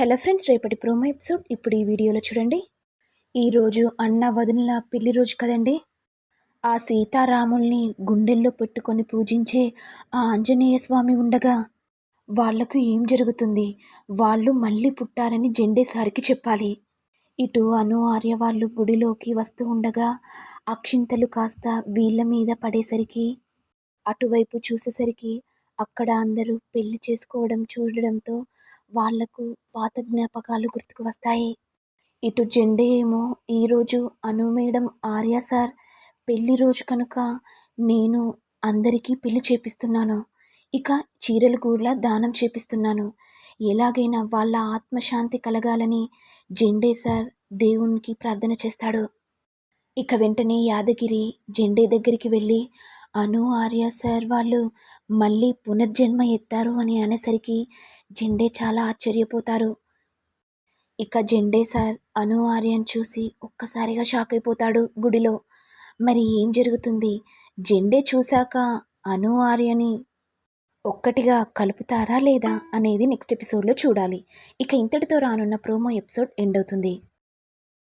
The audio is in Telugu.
హలో ఫ్రెండ్స్ రేపటి ప్రోమో ఎపిసోడ్ ఇప్పుడు ఈ వీడియోలో చూడండి. ఈరోజు అన్న వదినల పెళ్ళి రోజు కదండి. ఆ సీతారాముల్ని గుండెల్లో పెట్టుకొని పూజించే ఆ ఆంజనేయ స్వామి ఉండగా వాళ్ళకు ఏం జరుగుతుంది? వాళ్ళు మళ్ళీ పుట్టారని జెండేసారికి చెప్పాలి. ఇటు అను ఆర్య వాళ్ళు గుడిలోకి వస్తూ ఉండగా అక్షింతలు కాస్త వీళ్ళ మీద పడేసరికి అటువైపు చూసేసరికి అక్కడ అందరూ పెళ్ళి చేసుకోవడం చూడడంతో వాళ్ళకు పాత జ్ఞాపకాలు గుర్తుకు వస్తాయి. ఇటు జెండే ఏమో ఈరోజు అను మేడం ఆర్య సార్ పెళ్ళి రోజు కనుక నేను అందరికీ పెళ్ళి చేపిస్తున్నాను. ఇక చీరలు కూడా దానం చేపిస్తున్నాను. ఎలాగైనా వాళ్ళ ఆత్మశాంతి కలగాలని జెండే సార్ దేవునికి ప్రార్థన చేస్తాడు. ఇక వెంటనే యాదగిరి జెండే దగ్గరికి వెళ్ళి అను ఆర్య సార్ వాళ్ళు మళ్ళీ పునర్జన్మ ఎత్తారు అని అనేసరికి జెండే చాలా ఆశ్చర్యపోతారు. ఇక జెండే సార్ అను ఆర్యను చూసి ఒక్కసారిగా షాక్ అయిపోతాడు గుడిలో. మరి ఏం జరుగుతుంది? జెండే చూశాక అను ఆర్యని ఒక్కటిగా కలుపుతారా లేదా అనేది నెక్స్ట్ ఎపిసోడ్లో చూడాలి. ఇక ఇంతటితో రానున్న ప్రోమో ఎపిసోడ్ ఎండ్ అవుతుంది.